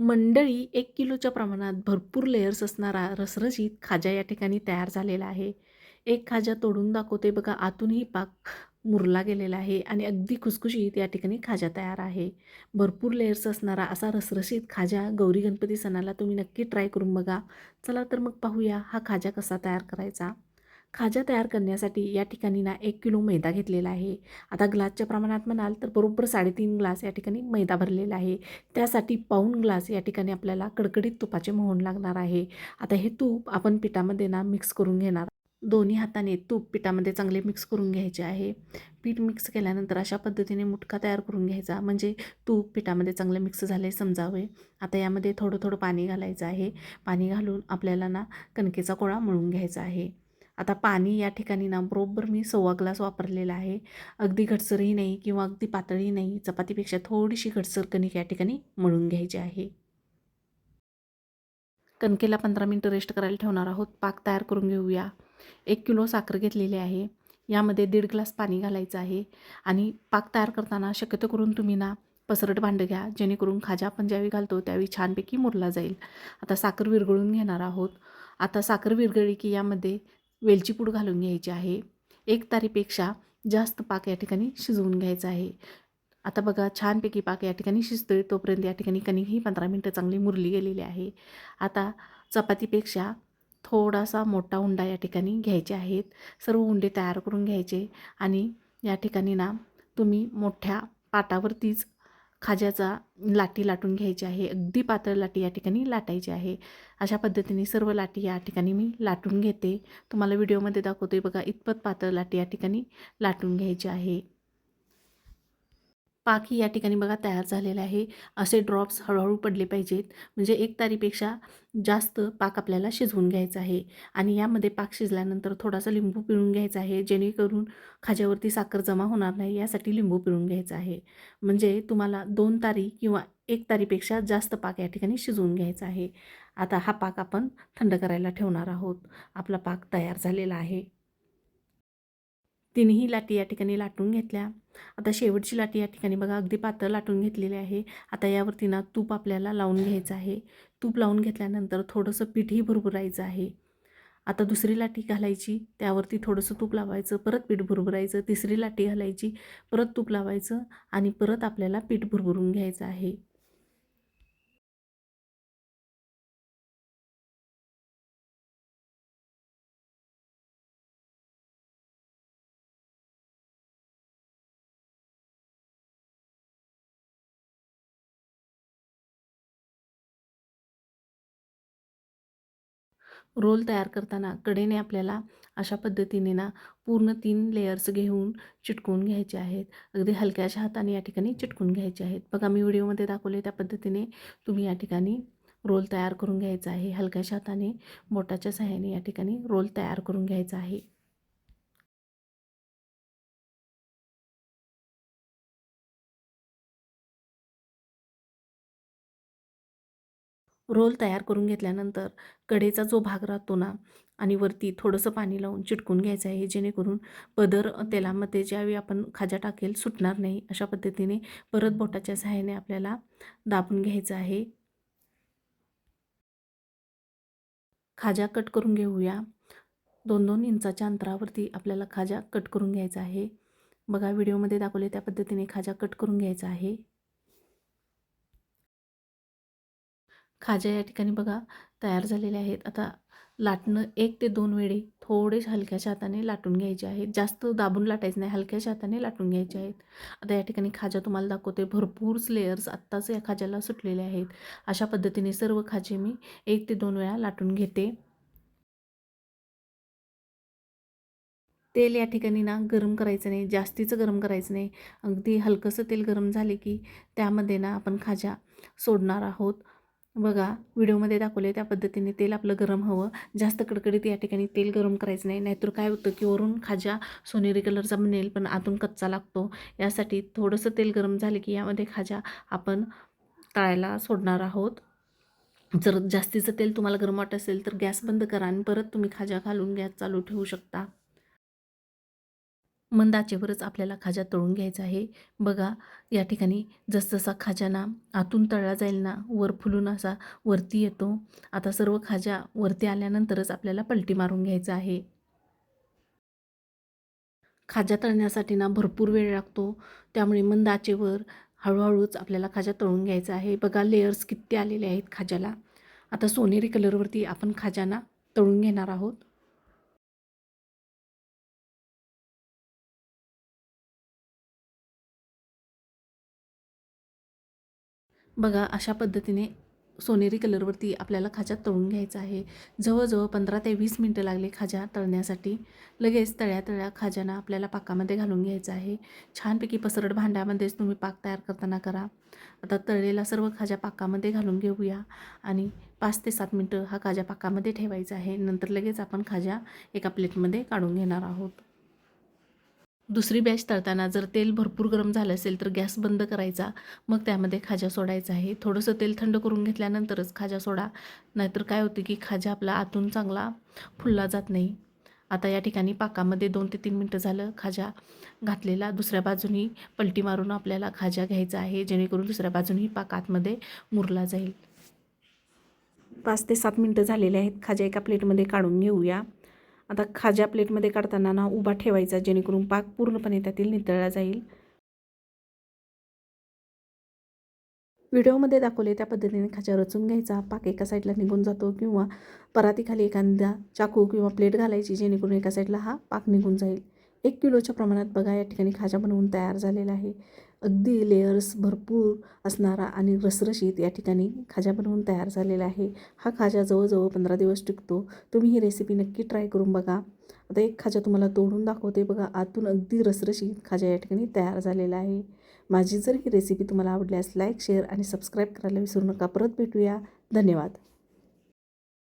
मंडळी एक किलोच्या प्रमाणात भरपूर लेयर्स असणारा रसरशीत खाजा या ठिकाणी तयार झालेला आहे. एक खाजा तोडून दाखवते बघा आतूनही पाक मुरला गेलेला आहे आणि अगदी खुसखुशीत या ठिकाणी खाजा तयार आहे. भरपूर लेयर्स असणारा असा रसरशीत खाजा गौरी गणपती सणाला तुम्ही नक्की ट्राय करून बघा. चला तर मग पाहूया हा खाजा कसा तयार करायचा. खाजा तयार करण्यासाठी या ठिकाणी ना एक किलो मैदा घेतलेला आहे. आता ग्लासच्या प्रमाणात म्हणाल तर बरोबर साडेतीन ग्लास या ठिकाणी मैदा भरलेला आहे. त्यासाठी पाऊण ग्लास या ठिकाणी आपल्याला कडकडीत तुपाचे मोहन लागणार आहे. आता हे तूप आपण पिठामध्ये ना मिक्स करून घेणार. दोन्ही हाताने तूप पिठामध्ये चांगले मिक्स करून घ्यायचे आहे. पीठ मिक्स केल्यानंतर अशा पद्धतीने मुटका तयार करून घ्यायचा. म्हणजे तूप पिठामध्ये चांगले मिक्स झाले समजावे. आता यामध्ये थोडं थोडं पाणी घालायचं आहे. पाणी घालून आपल्याला ना कणकेचा गोळा मळून घ्यायचा आहे. आता पाणी या ठिकाणी ना बरोबर मी सव्वा ग्लास वापरलेला आहे. अगदी घटसरही नाही किंवा अगदी पातळी नाही. चपातीपेक्षा थोडीशी घटसर कणिक या ठिकाणी मळून घ्यायची आहे. कणकेला पंधरा मिनटं रेस्ट करायला ठेवणार आहोत. पाक तयार करून घेऊया. एक किलो साखर घेतलेली आहे. यामध्ये दीड ग्लास पाणी घालायचं आहे. आणि पाक तयार करताना शक्यतो करून तुम्ही ना पसरट भांडं घ्या. जेणेकरून खाजा आपण ज्यावेळी घालतो त्यावेळी छानपैकी मुरला जाईल. आता साखर विरघळून घेणार आहोत. आता साखर विरघळली की यामध्ये वेलची पूड घालून घ्यायची आहे. एक तारीपेक्षा जास्त पाक या ठिकाणी शिजवून घ्यायचा आहे. आता बघा छानपैकी पाक या ठिकाणी शिजतो आहे तोपर्यंत या ठिकाणी कणिक ही पंधरा मिनटं चांगली मुरली गेलेली आहे. आता चपातीपेक्षा थोडासा मोठा उंडा या ठिकाणी घ्यायचे आहेत. सर्व उंडे तयार करून घ्यायचे आणि या ठिकाणी ना तुम्ही मोठ्या पाटावरतीच खाज्याचा लाटी लाटून घ्यायची आहे. अगदी पातळ लाटी या ठिकाणी लाटायची आहे. अशा पद्धतीने सर्व लाटी या ठिकाणी मी लाटून घेते. तुम्हाला व्हिडिओमध्ये दाखवते बघा इतपत पातळ लाटी या ठिकाणी लाटून घ्यायची आहे. पाकही या ठिकाणी बघा तयार झालेला आहे. असे ड्रॉप्स हळूहळू पडले पाहिजेत. म्हणजे एक तारीपेक्षा जास्त पाक आपल्याला शिजवून घ्यायचा आहे. आणि यामध्ये पाक शिजल्यानंतर थोडासा लिंबू पिळून घ्यायचा आहे. जेणेकरून खाज्यावरती साखर जमा होणार नाही यासाठी लिंबू पिळून घ्यायचा आहे. म्हणजे तुम्हाला दोन तारी किंवा एक तारीपेक्षा जास्त पाक या ठिकाणी शिजवून घ्यायचा आहे. आता हा पाक आपण थंड करायला ठेवणार आहोत. आपला पाक तयार झालेला आहे. तिन्ही लाटी या ठिकाणी लाटून घेतल्या. आता शेवटची लाटी या ठिकाणी बघा अगदी पातळ लाटून घेतलेली आहे. आता यावरती ना तूप आपल्याला लावून घ्यायचं आहे. तूप लावून घेतल्यानंतर थोडंसं पीठही भुरभुरायचं आहे. आता दुसरी लाटी घालायची त्यावरती थोडंसं तूप लावायचं परत पीठ भुरभुरायचं. तिसरी लाटी घालायची परत तूप लावायचं आणि परत आपल्याला पीठ भुरभुरून घ्यायचं आहे. रोल तयार करताना कडेने आपल्याला अशा पद्धतीने ना पूर्ण तीन लेयर्स घेऊन चिटकून घ्यायचे आहेत. अगदी हलक्याच्या हाताने या ठिकाणी चिटकून घ्यायचे आहेत. बघा मी व्हिडिओमध्ये दाखवले त्या पद्धतीने तुम्ही या ठिकाणी रोल तयार करून घ्यायचा आहे. हलक्याच्या हाताने बोटाच्या सहाय्याने या ठिकाणी रोल तयार करून घ्यायचा आहे. रोल तयार करून घेतल्यानंतर कडेचा जो भाग राहतो ना आणि वरती थोडंसं पाणी लावून चिटकून घ्यायचं आहे जेणेकरून पदर तेलामध्ये ज्यावेळी आपण खाजा टाकेल सुटणार नाही अशा पद्धतीने परत बोटाच्या सहाय्याने आपल्याला दाबून घ्यायचं आहे. खाजा कट करून घेऊया. दोन दोन इंचाच्या अंतरावरती आपल्याला खाजा कट करून घ्यायचा आहे. बघा व्हिडिओमध्ये दाखवले त्या पद्धतीने खाजा कट करून घ्यायचा आहे. खाज्या या ठिकाणी बघा तयार झालेल्या आहेत. आता लाटणं एक ते दोन वेळी थोडे हलक्याच्या हाताने लाटून घ्यायचे आहेत. जास्त दाबून लाटायचं नाही हलक्याच्या हाताने लाटून घ्यायचे आहेत. आता या ठिकाणी खाजा तुम्हाला दाखवते. भरपूर लेयर्स आत्ताच या खाज्याला सुटलेले आहेत. अशा पद्धतीने सर्व खाजे मी एक ते दोन वेळा लाटून घेते. तेल या ठिकाणी ना गरम करायचं नाही जास्तीचं गरम करायचं नाही. अगदी हलकंसं तेल गरम झाले की त्यामध्ये ना आपण खाज्या सोडणार आहोत. बघा व्हिडिओमध्ये दाखवले त्या पद्धतीने तेल आपलं गरम हवं. जास्त कडकडीत या ठिकाणी तेल गरम करायचं नाही. नाहीतर काय होतं की वरून खाजा सोनेरी कलरचा बनेल पण आतून कच्चा लागतो. यासाठी थोडंसं तेल गरम झाले की यामध्ये खाजा आपण तळायला सोडणार आहोत. जर जास्तीचं तेल तुम्हाला गरम वाटत असेल तर गॅस बंद करा आणि परत तुम्ही खाजा घालून गॅस चालू ठेवू शकता. मंद आचेवरच आपल्याला खाजा तळून घ्यायचा आहे. बघा या ठिकाणी जसजसा खाजा ना आतून तळला जाईल ना वर फुलून असा वरती येतो. आता सर्व खाजा वरती आल्यानंतरच आपल्याला पलटी मारून घ्यायचं आहे. खाजा तळण्यासाठी ना भरपूर वेळ लागतो. त्यामुळे मंद आचेवर हळूहळूच आपल्याला खाजा तळून घ्यायचा आहे. बघा लेयर्स किती आलेले आहेत खाजाला आता सोनेरी कलरवरती आपण खाजाना तळून घेणार आहोत. बघा अशा पद्धतीने सोनेरी कलरवरती आपल्याला खाजा तळून घ्यायचा आहे. जवळजवळ पंधरा ते वीस मिनटं लागले खाजा तळण्यासाठी. लगेच तळ्या तळ्या खाजाना आपल्याला पाकामध्ये घालून घ्यायचं आहे. छानपैकी पसरट भांड्यामध्येच तुम्ही पाक तयार करताना करा. आता तळलेला सर्व खाजा पाकामध्ये घालून घेऊया आणि पाच ते सात मिनटं हा खाजा पाकामध्ये ठेवायचा आहे. नंतर लगेच आपण खाजा एका प्लेटमध्ये काढून घेणार आहोत. दुसरी बॅच तळताना जर तेल भरपूर गरम झालं असेल तर गॅस बंद करायचा. मग त्यामध्ये खाजा सोडायचा आहे. थोडंसं तेल थंड करून घेतल्यानंतरच खाजा सोडा. नाहीतर काय होते की खाजा आपला आतून चांगला फुलला जात नाही. आता या ठिकाणी पाकामध्ये दोन ते तीन मिनटं झालं खाजा घातलेला. दुसऱ्या बाजूनी पलटी मारून आपल्याला खाजा घ्यायचा आहे. जेणेकरून दुसऱ्या बाजूनही पाक आतमध्ये मुरला जाईल. पाच ते सात मिनटं झालेले आहेत. खाजा एका प्लेटमध्ये काढून घेऊया. आता खाज्या प्लेटमध्ये काढताना ना उभा ठेवायचा जेणेकरून पाक पूर्णपणे त्यातील नितळला जाईल. व्हिडिओमध्ये दाखवले त्या पद्धतीने खाज्या रचून घ्यायचा. पाक एका साईडला निघून जातो किंवा परातीखाली एखाद्या चाकू किंवा प्लेट घालायची जेणेकरून एका साईडला हा पाक निघून जाईल. एक किलोच्या प्रमाणात बघा या ठिकाणी खाजा बनवून तयार झालेला आहे. अगदी लेयर्स भरपूर असणारा आणि रसरशीत या ठिकाणी खाजा बनवून तयार झालेला आहे. हा खाजा जवळजवळ पंधरा दिवस टिकतो. तुम्ही ही रेसिपी नक्की ट्राय करून बघा. आता एक खाजा तुम्हाला तोडून दाखवते बघा. आतून अगदी रसरशीत खाजा या ठिकाणी तयार झालेला आहे. माझी जर ही रेसिपी तुम्हाला आवडल्यास लाईक शेअर आणि सबस्क्राईब करायला विसरू नका. परत भेटूया. धन्यवाद.